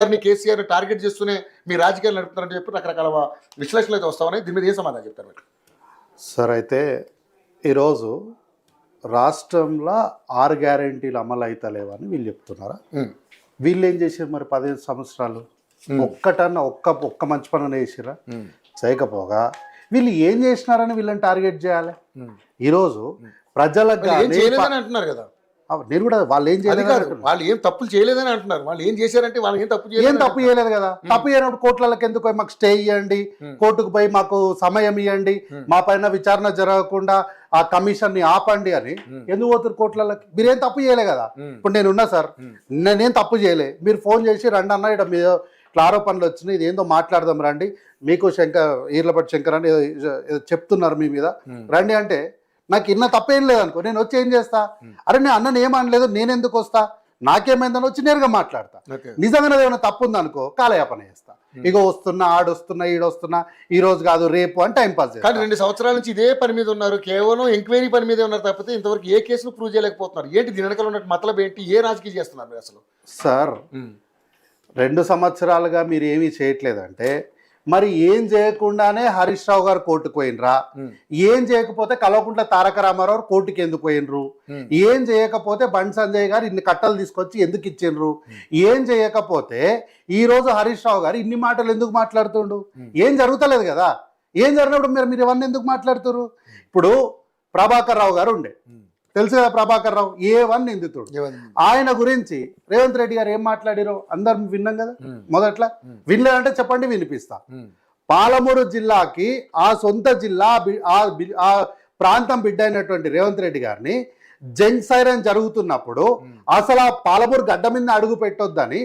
గారిని కేసీఆర్ టార్గెట్ చేస్తూనే మీ రాజకీయాలు నడుపుతున్నారని చెప్పి రకరకాల విశ్లేషణలు అయితే వస్తా ఉన్నాయి దీని మీద ఏ సమాధానం చెప్తారు మీరు? సార్ అయితే ఈరోజు రాష్ట్రంలో ఆరు గ్యారంటీలు అమలు అవుతలేవని వీళ్ళు చెప్తున్నారా. వీళ్ళు ఏం చేసారు మరి పదిహేను సంవత్సరాలు? ఒక్కటన్నా ఒక్క ఒక్క మంచి పని చేసిరా ఉమ్. చేయకపోగా వీళ్ళు ఏం చేసినారని వీళ్ళని టార్గెట్ చేయాలి. ఈరోజు ప్రజలకు అంటున్నారు కదా. నేను కూడా వాళ్ళు ఏం చేయలేదు వాళ్ళు ఏం తప్పులు చేయలేదని అంటున్నారు. వాళ్ళు ఏం చేశారంటే వాళ్ళు ఏం తప్పు ఏం తప్పు చేయలేదు కదా. తప్పు చేయనప్పుడు కోర్టులకు ఎందుకు పోయి మాకు స్టే ఇవ్వండి కోర్టుకు పోయి మాకు సమయం ఇవ్వండి మా పైన విచారణ జరగకుండా ఆ కమిషన్ని ఆపండి అని ఎందుకు పోతారు కోర్టులకి? మీరేం తప్పు చేయలే కదా. ఇప్పుడు నేను ఉన్నా సార్ నేనేం తప్పు చేయలే. మీరు ఫోన్ చేసి రండి అన్న ఇక్కడ మీద ఇట్లా ఆరోపణలు వచ్చినాయి. ఇది ఏందో మాట్లాడదాం రండి. మీకు శంకర్ ఈర్లపట్టి శంకర్ అని చెప్తున్నారు మీ మీద. రండి అంటే నాకు ఇన్న తప్పేం లేదనుకో నేను వచ్చి ఏం చేస్తా? అరే నేను అన్నని ఏమనలేదు నేను ఎందుకు వస్తా? నాకేమైందని వచ్చి నేరుగా మాట్లాడతా. ఓకే. నిజంగా ఏమైనా తప్పు ఉందనుకో కాలయాపన చేస్తా. ఇగో వస్తున్నా ఆడొస్తున్నా ఈడొస్తున్నా ఈ రోజు కాదు రేపు అని టైం పాస్ కానీ రెండు సంవత్సరాల నుంచి ఇదే పని మీద ఉన్నారు కేవలం ఎంక్వైరీ పని మీదే ఉన్నారు తప్పితే ఇంతవరకు ఏ కేసును ప్రూవ్ చేయలేకపోతున్నారు. ఏంటి దీని వెనకాల ఉన్నట్టు మతలబ్ ఏంటి? ఏ రాజకీయం చేస్తున్నారు మీరు అసలు? సార్ రెండు సంవత్సరాలుగా మీరు ఏమీ చేయట్లేదంటే మరి ఏం చేయకుండానే హరీష్ రావు గారు కోర్టుకు పోయినరా. ఏం చేయకపోతే కల్వకుంట్ల తారక రామారావు కోర్టుకి ఎందుకు పోయినరు. ఏం చేయకపోతే బండి సంజయ్ గారు ఇన్ని కట్టలు తీసుకొచ్చి ఎందుకు ఇచ్చిండ్రు? ఏం చేయకపోతే ఈ రోజు హరీష్ రావు గారు ఇన్ని మాటలు ఎందుకు మాట్లాడుతుండు? ఏం జరుగుతలేదు కదా? ఏం జరిగినప్పుడు మీరు మీరు ఇవన్నీ ఎందుకు మాట్లాడుతున్నారు ఇప్పుడు ప్రభాకర్ రావు గారు ఉండే. తెలుసు కదా ప్రభాకర్ రావు? ఏ వన్ నిందితుడు? ఆయన గురించి రేవంత్ రెడ్డి గారు ఏం మాట్లాడారో అందరం విన్నాం కదా. మొదట్లో? వినలేదంటే చెప్పండి వినిపిస్తా. పాలమూరు జిల్లాకి ఆ సొంత జిల్లా ఆ ప్రాంతం బిడ్డ అయినటువంటి రేవంత్ రెడ్డి గారిని జంగ్ సైరన్ జరుగుతున్నప్పుడు అసలు ఆ పాలమూరు గడ్డ మీద అడుగు పెట్టొద్దని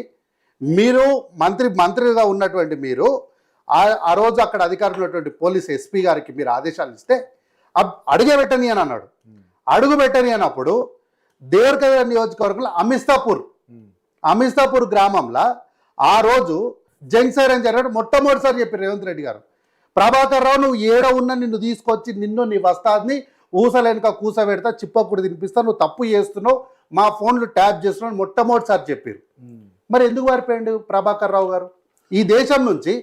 మీరు మంత్రి మంత్రిగా ఉన్నటువంటి మీరు ఆ- రోజు అక్కడ అధికారులు ఉన్నటువంటి పోలీస్ ఎస్పీ గారికి మీరు ఆదేశాలు ఇస్తే అడుగే పెట్టని అని అన్నాడు. అడుగు పెట్టని అన్నప్పుడు దేవరకద్ర నియోజకవర్గంలో అమిస్తాపూర్. అమిస్తాపూర్ గ్రామంలో ఆ రోజు జంగ్ సైరన్ జరిగినట్టు మొట్టమొదటిసారి చెప్పారు రేవంత్ రెడ్డి గారు ప్రభాకర్ రావు నువ్వు ఏడ ఉన్న నిన్ను తీసుకొచ్చి నిన్ను నీ వస్తాన్ని ఊసలేనుక కూస పెడతా చిప్పకుడు తినిపిస్తా నువ్వు తప్పు చేస్తున్నావు మా ఫోన్లు ట్యాప్ చేస్తున్నావు అని మొట్టమొదటిసారి చెప్పారు. మరి ఎందుకు పారిపోయాడు ప్రభాకర్ రావు గారు ఈ దేశం నుంచి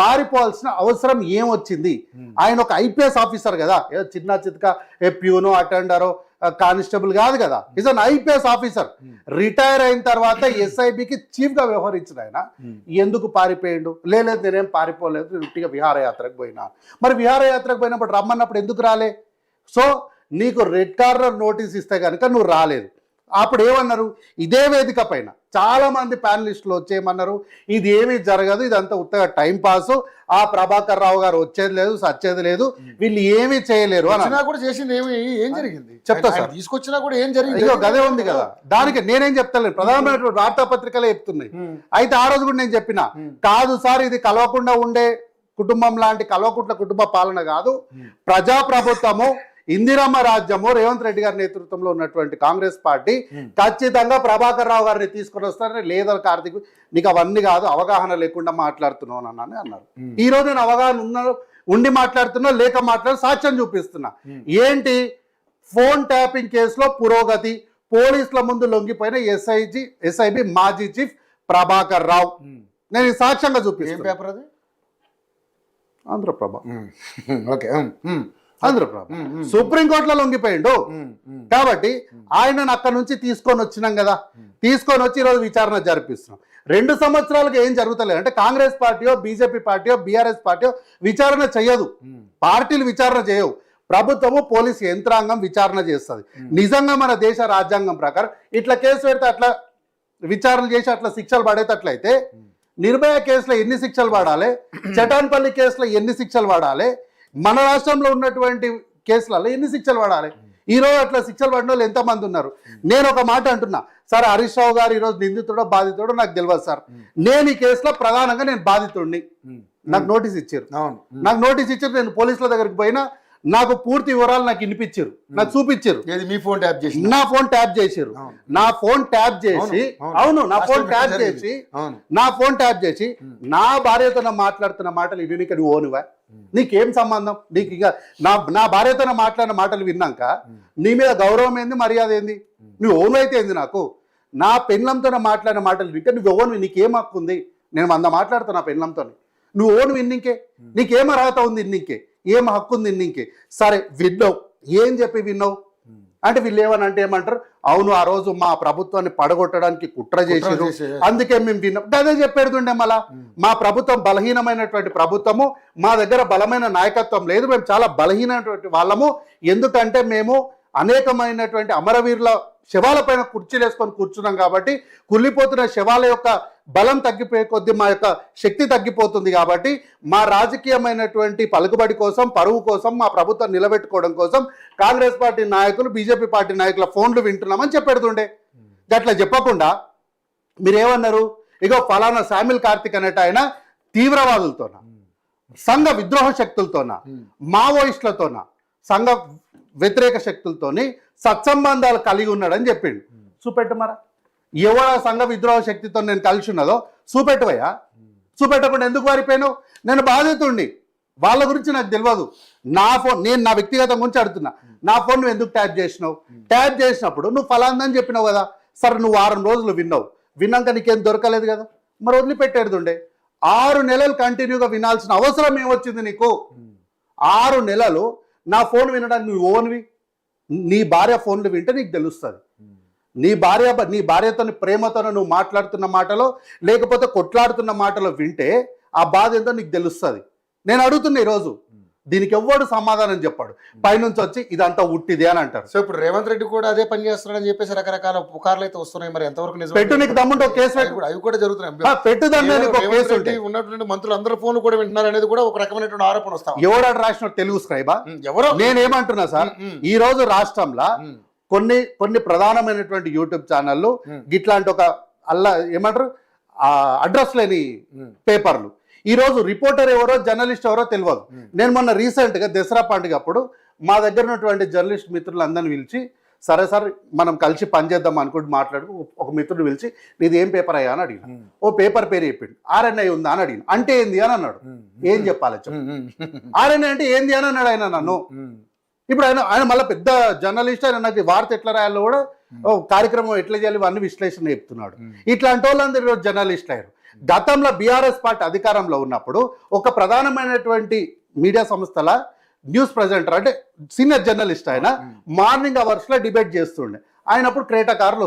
పారిపోవాల్సిన అవసరం ఏమొచ్చింది? ఆయన ఒక ఐపీఎస్ ఆఫీసర్ కదా. ఏదో చిన్న చితక ఏ ప్యూనో అటెండరో కానిస్టేబుల్ కాదు కదా. Is an IPS officer. Retire అయిన తర్వాత ఎస్ఐబికి చీఫ్గా వ్యవహరించిన ఆయన. ఎందుకు పారిపోయిండు? లేదు నేనేం పారిపోలేదు. నేను విహారయాత్రకు పోయినా. మరి విహారయాత్రకు పోయినప్పుడు రమ్మన్నప్పుడు ఎందుకు రాలే? సో నీకు రెడ్ కార్నర్ నోటీస్ ఇస్తే కనుక నువ్వు రాలేదు. అప్పుడు ఏమన్నారు ఇదే వేదిక పైన చాలా మంది ప్యానలిస్టులు వచ్చేయమన్నారు ఇది ఏమీ జరగదు ఇదంతా ఉత్తగా టైం పాస్ ఆ ప్రభాకర్ రావు గారు వచ్చేది లేదు సచ్చేది లేదు వీళ్ళు ఏమీ చేయలేరు అని కూడా చేసింది ఏమి ఏం జరిగింది? చెప్తా సార్. తీసుకొచ్చినా కూడా ఏం జరిగింది? గదే ఉంది కదా. దానికి నేనేం చెప్తలేను. ప్రధానమైనటువంటి వార్తాపత్రికలే చెప్తున్నాయి. అయితే ఆ రోజు కూడా నేను చెప్పిన కాదు సార్ ఇది కలవకుండా ఉండే కుటుంబం లాంటి కలవకుంట్ల కుటుంబ పాలన కాదు. ప్రజాప్రభుత్వము ఇందిరమ్మ రాజ్యము రేవంత్ రెడ్డి గారి నేతృత్వంలో ఉన్నటువంటి కాంగ్రెస్ పార్టీ ఖచ్చితంగా ప్రభాకర్ రావు గారిని తీసుకొని వస్తారని లేదా కార్తీక్ నీకు అవన్నీ కాదు అవగాహన లేకుండా మాట్లాడుతున్నావు అన్నాను అన్నారు. ఈ రోజు నేను అవగాహన ఉన్న ఉండి మాట్లాడుతున్నా లేక మాట్లాడి సాక్ష్యం చూపిస్తున్నా. ఏంటి? ఫోన్ ట్యాపింగ్ కేసులో పురోగతి పోలీసుల ముందు లొంగిపోయిన ఎస్ఐజి ఎస్ఐబి మాజీ చీఫ్ ప్రభాకర్ రావు. నేను సాక్ష్యంగా చూపిస్తాను పేపర్ అది? ఆంధ్రప్రభ. ఓకే. ఆంధ్రప్రభ. సుప్రీంకోర్టులో లొంగిపోయిండు. కాబట్టి ఆయనను అక్కడ నుంచి తీసుకొని వచ్చినాం కదా. తీసుకొని వచ్చి ఈరోజు విచారణ జరిపిస్తున్నాం. రెండు సంవత్సరాలుగా ఏం జరుగుతలేదు. అంటే కాంగ్రెస్ పార్టీయో బీజేపీ పార్టీయో బీఆర్ఎస్ పార్టీయో విచారణ చేయదు. పార్టీలు విచారణ చేయవు. ప్రభుత్వము పోలీసు యంత్రాంగం విచారణ చేస్తుంది. నిజంగా మన దేశ రాజ్యాంగం ప్రకారం ఇట్లా కేసు పెడితే అట్లా విచారణ చేసి అట్లా శిక్షలు పడేటట్లయితే నిర్భయ కేసులో ఎన్ని శిక్షలు పడాలి? చటాన్పల్లి కేసులో ఎన్ని శిక్షలు పడాలి? మన రాష్ట్రంలో ఉన్నటువంటి కేసులలో ఎన్ని శిక్షలు పడాలి? ఈ రోజు అట్లా శిక్షలు పడిన వాళ్ళు ఎంతమంది ఉన్నారు? నేను ఒక మాట అంటున్నా. సార్ హరీష్ రావు గారు ఈరోజు నిందితుడో బాధితుడో నాకు తెలియదు సార్. నేను ఈ కేసులో ప్రధానంగా నేను బాధితుడిని. నాకు నోటీస్ ఇచ్చారు. నాకు నోటీస్ ఇచ్చారు. నేను పోలీసుల దగ్గరికి పోయినా నాకు పూర్తి వివరాలు నాకు వినిపించారు. నాకు చూపించారు. మీ ఫోన్ ట్యాప్ చేసి నా ఫోన్ ట్యాప్ చేశారు. నా ఫోన్ ట్యాప్ చేసి అవును, నా ఫోన్ ట్యాప్. చేసి నా ఫోన్ ట్యాప్ చేసి నా భార్యతో మాట్లాడుతున్న మాటలు నీకు నువ్వు ఓనువా? నీకేం సంబంధం? నీకు ఇక నా నా భార్యతో మాట్లాడిన మాటలు విన్నాక నీ మీద గౌరవం ఏంది మర్యాద ఏంది? నువ్వు ఓను అయితే ఏంది నాకు? నా నా మాట్లాడిన మాటలు వింటే నువ్వు ఓను నీకేం హక్కు ఉంది? నేను వంద మాట్లాడుతున్నా పెళ్ళంతో నువ్వు ఓన్ విన్నింకే నీకేం అర్హత ఉంది ఇన్నింకే? ఏం హక్కు ఉంది ఇన్నింకే సరే విన్నావు. ఏం చెప్పి విన్నావు? అంటే వీళ్ళు ఏమని అంటే ఏమంటారు? అవును ఆ రోజు మా ప్రభుత్వాన్ని పడగొట్టడానికి కుట్ర చేసారు చేసి- అందుకే మేము విన్నాం. అదే చెప్పేడుతుండే మళ్ళా. మా ప్రభుత్వం బలహీనమైనటువంటి ప్రభుత్వము. మా దగ్గర బలమైన నాయకత్వం లేదు. మేము చాలా బలహీనమైనటువంటి వాళ్ళము. ఎందుకంటే మేము అనేకమైనటువంటి అమరవీరుల శవాలపైన కుర్చీలు వేసుకొని కూర్చున్నాం కాబట్టి కుళ్ళిపోతున్న శవాల యొక్క బలం తగ్గిపోయే కొద్దీ మా యొక్క శక్తి తగ్గిపోతుంది కాబట్టి మా రాజకీయమైనటువంటి పలుకుబడి కోసం పరువు కోసం మా ప్రభుత్వం నిలబెట్టుకోవడం కోసం కాంగ్రెస్ పార్టీ నాయకులు బీజేపీ పార్టీ నాయకుల ఫోన్లు వింటున్నామని చెప్పెడుతుండే. గట్లా చెప్పకుండా మీరేమన్నారు? ఇగో ఫలానా శామిల్ కార్తిక్ అనేట ఆయన తీవ్రవాదులతోన సంఘ విద్రోహ శక్తులతోన మావోయిస్టులతోన సంఘ వ్యతిరేక శక్తులతోని సత్సంబంధాలు కలిగి ఉన్నాడని చెప్పిండు. చూపెట్టు మరా. ఎవడ సంఘ విద్రోహ శక్తితో నేను కలిసి ఉన్నదో చూపెట్టువయ్యా. చూపెట్టకుండా ఎందుకు వారిపోయాను? నేను బాధితుండి వాళ్ళ గురించి నాకు తెలియదు నా ఫోన్ నేను నా వ్యక్తిగతం గురించి అడుగుతున్నా. నా ఫోన్ నువ్వు ఎందుకు ట్యాప్ చేసినావు? ట్యాప్ చేసినప్పుడు నువ్వు ఫలాందని చెప్పినావు కదా. సరే నువ్వు వారం రోజులు విన్నావు. విన్నాక నీకేం దొరకలేదు కదా. మరి వదిలిపెట్టేడుండే ఆరు నెలలు కంటిన్యూగా వినాల్సిన అవసరం ఏమొచ్చింది నీకు? ఆరు నెలలు నా ఫోన్ వినడానికి నువ్వు ఓన్వి. నీ భార్య ఫోన్లు వింటే నీకు తెలుస్తుంది. నీ భార్య నీ భార్యతో ప్రేమతో నువ్వు మాట్లాడుతున్న మాటలో లేకపోతే కొట్లాడుతున్న మాటలో వింటే ఆ బాధ ఏంటో నీకు తెలుస్తుంది. నేను అడుగుతున్నా ఈరోజు దీనికి ఎవ్వడు సమాధానం చెప్పాడు. పైనుంచి వచ్చి ఇదంతా ఉట్టిదే అని అంటారు. సో ఇప్పుడు రేవంత్ రెడ్డి కూడా అదే పని చేస్తున్నాడని చెప్పేసి రకరకాల పుకార్లు అయితే వస్తున్నాయి మరి ఎంతవరకు నిజం పెట్టు నీకు దమ్ముంటే ఒక కేసు అవి పెట్టు. కూడా- అవి కూడా జరుగుతున్నాయి. పెట్టు కేసు ఉన్నటువంటి మంత్రులు అందరూ ఫోన్లు కూడా వింటున్నారు అనేది కూడా ఒక రకమైనటువంటి ఆరోపణ వస్తా. ఎవడాడు రాసిన తెలుగు స్క్రైబా ఎవరో? నేనేమంటున్నా సార్ ఈ రోజు రాష్ట్రంలో కొన్ని కొన్ని ప్రధానమైనటువంటి యూట్యూబ్ ఛానళ్ళు ఇట్లాంటి ఒక అల్లా ఏమంటారు? అడ్రస్ లేని పేపర్లు. ఈ రోజు రిపోర్టర్ ఎవరో జర్నలిస్ట్ ఎవరో తెలియదు. నేను మొన్న రీసెంట్గా దసరా పండుగ అప్పుడు మా దగ్గర ఉన్నటువంటి జర్నలిస్ట్ మిత్రులందరిని పిలిచి సరే సార్ మనం కలిసి పనిచేద్దాం అనుకుంటూ మాట్లాడు ఒక మిత్రుడు పిలిచి నీది ఏం పేపర్ అయ్యా? అని అడిగిన. ఓ పేపర్ పేరు చెప్పిండు. ఆర్ఎన్ఐ ఉందా? అని అడిగిన. అంటే ఏంది అని అన్నాడు. ఏం చెప్పాలి చెప్పు. ఆర్ఎన్ఐ అంటే ఏంది అని అన్నాడు ఆయన నన్ను. ఇప్పుడు ఆయన ఆయన మళ్ళీ పెద్ద జర్నలిస్ట్ ఆయన నాకు వార్త ఎట్లా రాయాలో కూడా కార్యక్రమం ఎట్లా చేయాలి ఇవన్నీ విశ్లేషణ చెప్తున్నాడు. ఇట్లాంటి వాళ్ళందరూ ఈరోజు జర్నలిస్టులు అయ్యారు. గతంలో బీఆర్ఎస్ పార్టీ అధికారంలో ఉన్నప్పుడు ఒక ప్రధానమైనటువంటి మీడియా సంస్థల న్యూస్ ప్రజెంటర్ అంటే సీనియర్ జర్నలిస్ట్ ఆయన మార్నింగ్ అవర్స్లో డిబేట్ చేస్తుండే. ఆయన అప్పుడు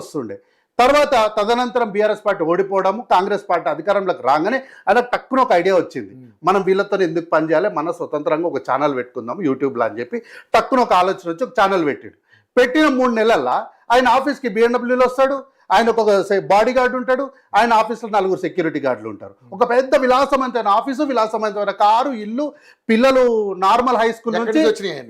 వస్తుండే. తర్వాత తదనంతరం బీఆర్ఎస్ పార్టీ ఓడిపోవడము కాంగ్రెస్ పార్టీ అధికారంలోకి రాగానే ఆయన టక్కున ఒక ఐడియా వచ్చింది. మనం వీళ్ళతో ఎందుకు పనిచేయాలి మన స్వతంత్రంగా ఒక ఛానల్ పెట్టుకుందాం యూట్యూబ్లో అని చెప్పి టక్కున ఒక ఆలోచన వచ్చి ఒక ఛానల్ పెట్టాడు. పెట్టిన మూడు నెలల్లో ఆయన ఆఫీస్కి బిఎండబ్ల్యూలో వస్తాడు ఆయన ఒక బాడీ గార్డు ఉంటాడు ఆయన ఆఫీస్లో నలుగురు సెక్యూరిటీ గార్డులు ఉంటారు. ఒక పెద్ద విలాసవంతమైన ఆఫీసు విలాసవంతమైన కారు ఇల్లు పిల్లలు నార్మల్ హై స్కూల్ నుంచి?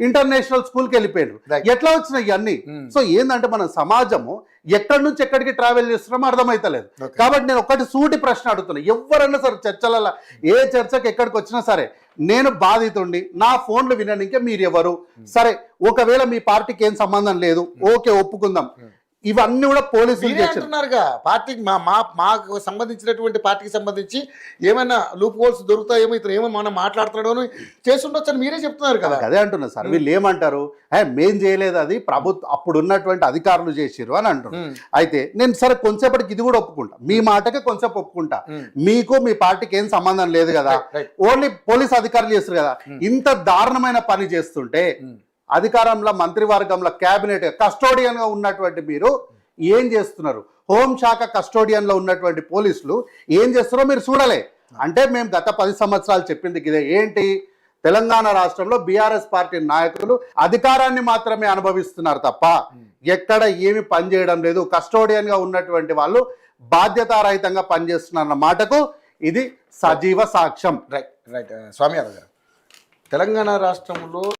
ఇంటర్నేషనల్ స్కూల్కి వెళ్ళిపోయారు. ఎట్లా వచ్చినాయి ఇవన్నీ? సో ఏంటంటే మన సమాజము ఎక్కడి నుంచి ఎక్కడికి ట్రావెల్ చేస్తున్నామో అర్థమైతలేదు. కాబట్టి నేను ఒకటి సూటి ప్రశ్న అడుగుతున్నా. ఎవరన్నా సరే చర్చలలో ఏ చర్చకి ఎక్కడికి వచ్చినా సరే నేను బాధితుండి నా ఫోన్లు వినడానికే మీరు ఎవరు సరే ఒకవేళ మీ పార్టీకి ఏం సంబంధం లేదు ఓకే ఒప్పుకుందాం. ఇవన్నీ కూడా పోలీసులు అంటున్నారుగా పార్టీకి మా మా మాకు సంబంధించినటువంటి పార్టీకి సంబంధించి ఏమైనా లూప్ హోల్స్ దొరుకుతాయేమో ఇతను ఏమో మనం మాట్లాడుతున్నాడు అని చేసుండొచ్చు అని మీరే చెప్తున్నారు కదా. అదే అంటున్నా సార్ వీళ్ళు ఏమంటారు? "ఏ, మేం చేయలేదు అది ప్రభుత్వం అప్పుడు ఉన్నటువంటి అధికారులు చేసిర్రు అని అంటున్నారు అయితే నేను సరే కొంచెంసేపటికి ఇది కూడా ఒప్పుకుంటా. మీ మాటకే కొంచెంసేపు ఒప్పుకుంటా. మీకు మీ పార్టీకి ఏం సంబంధం లేదు కదా. ఓన్లీ పోలీస్ అధికారులు చేస్తారు కదా. ఇంత దారుణమైన పని చేస్తుంటే అధికారంలో మంత్రివర్గంలో క్యాబినెట్ కస్టోడియన్గా ఉన్నటువంటి మీరు ఏం చేస్తున్నారు? హోంశాఖ కస్టోడియన్లో ఉన్నటువంటి పోలీసులు ఏం చేస్తున్నారో మీరు చూడలే. అంటే మేము గత పది సంవత్సరాలు చెప్పింది ఇదే. ఏంటి? తెలంగాణ రాష్ట్రంలో బీఆర్ఎస్ పార్టీ నాయకులు అధికారాన్ని మాత్రమే అనుభవిస్తున్నారు తప్ప ఎక్కడ ఏమి పని చేయడం లేదు. కస్టోడియన్గా ఉన్నటువంటి వాళ్ళు బాధ్యతారహితంగా పనిచేస్తున్నారన్న మాటకు ఇది సజీవ సాక్ష్యం. Right right. స్వామి గారు తెలంగాణ రాష్ట్రంలో